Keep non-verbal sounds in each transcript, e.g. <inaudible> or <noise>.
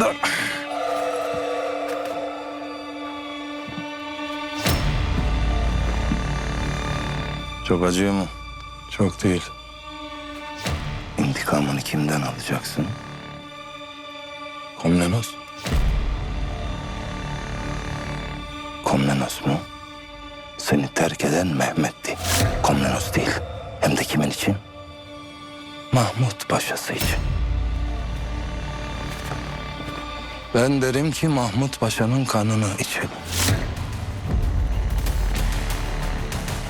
Dur. Çok acıyor mu? Çok değil. İntikamını kimden alacaksın? Komnenos. Komnenos mu? Seni terk eden Mehmet'ti. Komnenos değil. Hem de kimin için? Mahmut Paşası için. Ben derim ki Mahmut Paşa'nın kanını içelim.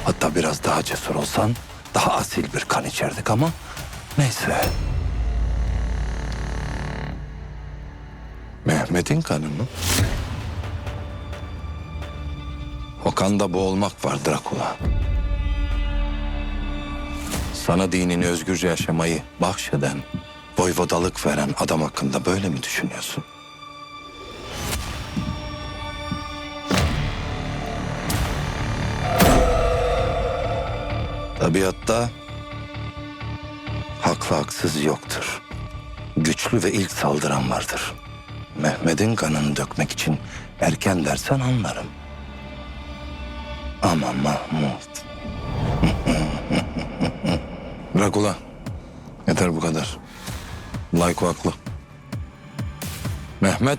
Hatta biraz daha cesur olsan daha asil bir kan içerdik ama neyse. Mehmet'in kanı mı? O kanda boğulmak var Drakula. Sana dinini özgürce yaşamayı bahşeden, voyvodalık veren adam hakkında böyle mi düşünüyorsun? Tabiatta haklı haksız yoktur. Güçlü ve ilk saldıran vardır. Mehmet'in kanını dökmek için erken dersen anlarım. Ama Mahmut... <laughs> Bırak ula. Yeter bu kadar. Layko haklı. Mehmet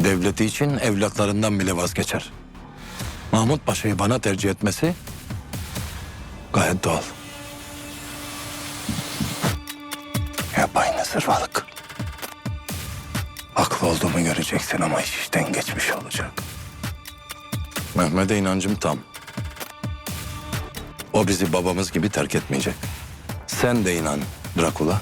devleti için evlatlarından bile vazgeçer. Mahmut Paşa'yı bana tercih etmesi gayet doğal. Yapay zırvalık. Haklı olduğumu göreceksin ama iş işten geçmiş olacak. Mehmet'e inancım tam. O bizi babamız gibi terk etmeyecek. Sen de inan Drakula.